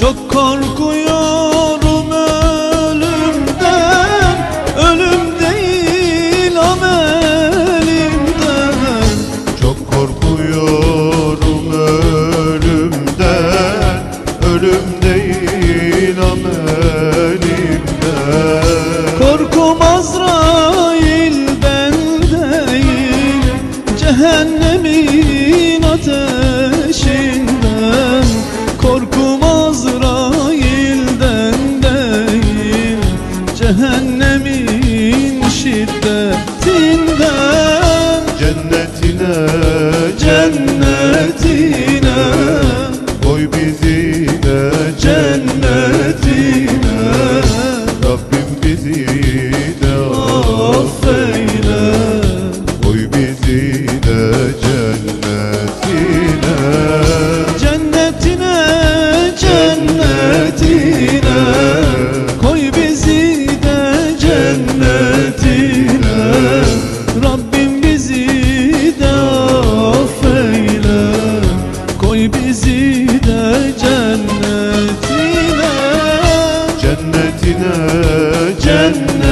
Çok korkuyorum ölümden. Ölüm değil amelimden. Çok korkuyorum ölümden. Ölüm değil amelimden. Korkum Azrail ben değil Cehennemin cennetine cennet